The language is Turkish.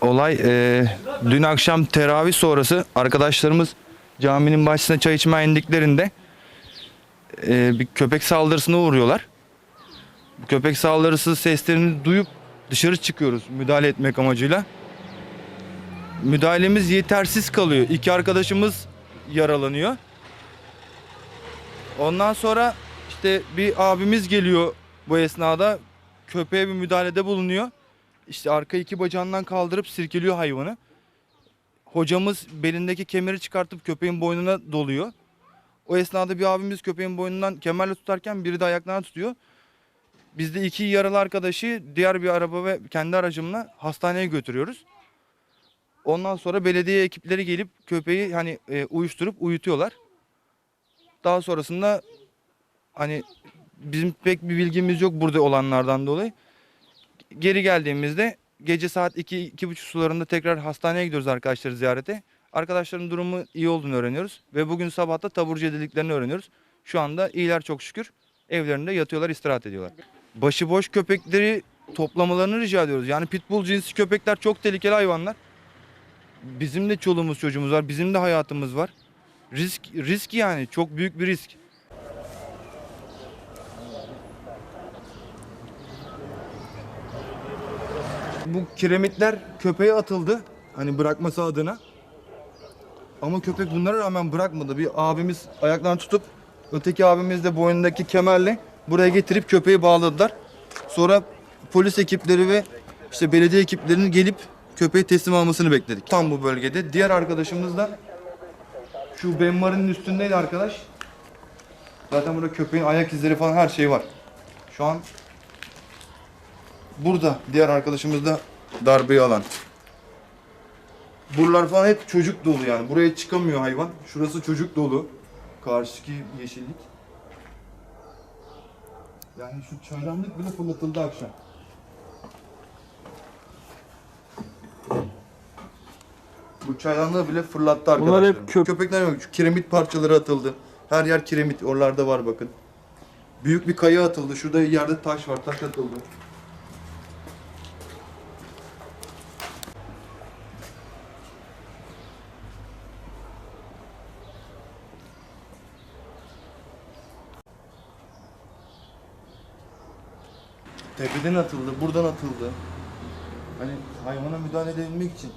olay e, dün akşam teravih sonrası arkadaşlarımız caminin bahçesine çay içmeye indiklerinde e, bir köpek saldırısına uğruyorlar. Köpek saldırısı seslerini duyup dışarı çıkıyoruz müdahale etmek amacıyla. Müdahalemiz yetersiz kalıyor. İki arkadaşımız yaralanıyor. Ondan sonra işte bir abimiz geliyor bu esnada köpeğe bir müdahalede bulunuyor. İşte arka iki bacağından kaldırıp sirkeliyor hayvanı. Hocamız belindeki kemeri çıkartıp köpeğin boynuna doluyor. O esnada bir abimiz köpeğin boynundan kemerle tutarken biri de ayaklarına tutuyor. Biz de iki yaralı arkadaşı diğer bir araba ve kendi aracımla hastaneye götürüyoruz. Ondan sonra belediye ekipleri gelip köpeği hani e, uyuşturup uyutuyorlar. Daha sonrasında hani bizim pek bir bilgimiz yok burada olanlardan dolayı. Geri geldiğimizde gece saat 2 buçuk sularında tekrar hastaneye gidiyoruz arkadaşları ziyarete. Arkadaşların durumu iyi olduğunu öğreniyoruz ve bugün sabah da taburcu edildiklerini öğreniyoruz. Şu anda iyiler çok şükür. Evlerinde yatıyorlar, istirahat ediyorlar. Başıboş köpekleri toplamalarını rica ediyoruz. Yani pitbull cinsi köpekler çok tehlikeli hayvanlar. Bizim de çoluğumuz çocuğumuz var, bizim de hayatımız var. Risk risk yani çok büyük bir risk. Bu kiremitler köpeğe atıldı. Hani bırakması adına. Ama köpek bunlara rağmen bırakmadı. Bir abimiz ayaklarını tutup öteki abimiz de boynundaki kemerle buraya getirip köpeği bağladılar. Sonra polis ekipleri ve işte belediye ekiplerinin gelip köpeği teslim almasını bekledik. Tam bu bölgede. Diğer arkadaşımız da şu benmarinin üstündeydi arkadaş. Zaten burada köpeğin ayak izleri falan her şey var. Şu an burada diğer arkadaşımız da darbeyi alan. Buralar falan hep çocuk dolu yani. Buraya çıkamıyor hayvan. Şurası çocuk dolu. Karşıki yeşillik. Yani şu çaydanlık bile fırlatıldı akşam. Bu çaydanlığı bile fırlattı arkadaşlar. Bunlar hep köp- Köpekler yok. Şu kiremit parçaları atıldı. Her yer kiremit. Oralarda var bakın. Büyük bir kaya atıldı. Şurada yerde taş var. Taş atıldı. Tepeden atıldı, buradan atıldı. Hani hayvana müdahale edebilmek için